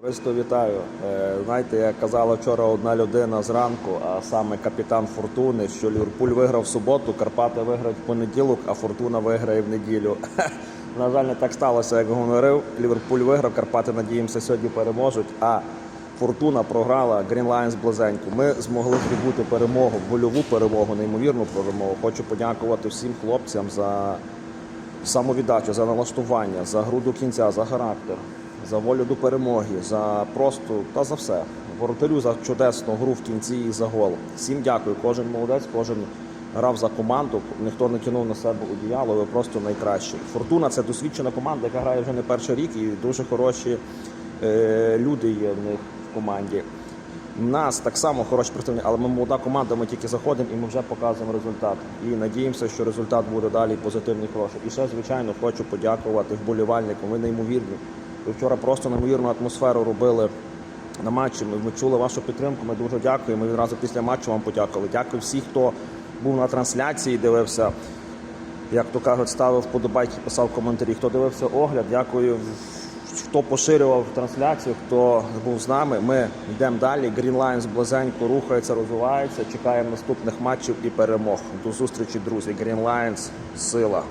Товариство вітаю. Е, Знаєте, як казала вчора одна людина зранку, а саме капітан Фортуни, що Ліверпуль виграв в суботу, Карпати виграють в понеділок, а Фортуна виграє в неділю. На жаль, не так сталося, як говорив. Ліверпуль виграв, Карпати, надіємося, сьогодні переможуть. А Фортуна програла Green Lions близенько. Ми змогли здобути перемогу, больову перемогу, неймовірну перемогу. Хочу подякувати всім хлопцям за самовіддачу, за налаштування, за гру до кінця, за характер, за волю до перемоги, за просто та за все. Воротарю за чудесну гру в кінці і за гол. Всім дякую. Кожен молодець, кожен грав за команду. Ніхто не тянув на себе одіяло. Ви просто найкращі. Фортуна це досвідчена команда, яка грає вже не перший рік, і дуже хороші е, люди є в них в команді. У нас так само хороші представники, але ми молода команда, ми тільки заходимо і ми вже показуємо результат. І надіємося, що результат буде далі позитивний, хороший. І ще, звичайно, хочу подякувати вболівальникам. Ви неймовірні. Ви вчора просто неймовірну атмосферу робили на матчі. Ми, чули вашу підтримку. Ми дуже дякуємо. Ми відразу після матчу вам подякували. Дякую всім, хто був на трансляції, дивився як то кажуть, ставив вподобайки, писав коментарі. Хто дивився огляд, дякую. Хто поширював трансляцію, хто був з нами. Ми йдемо далі. Green Lions близенько рухається, розвивається. Чекаємо наступних матчів і перемог. До зустрічі, друзі. Green Lions – сила.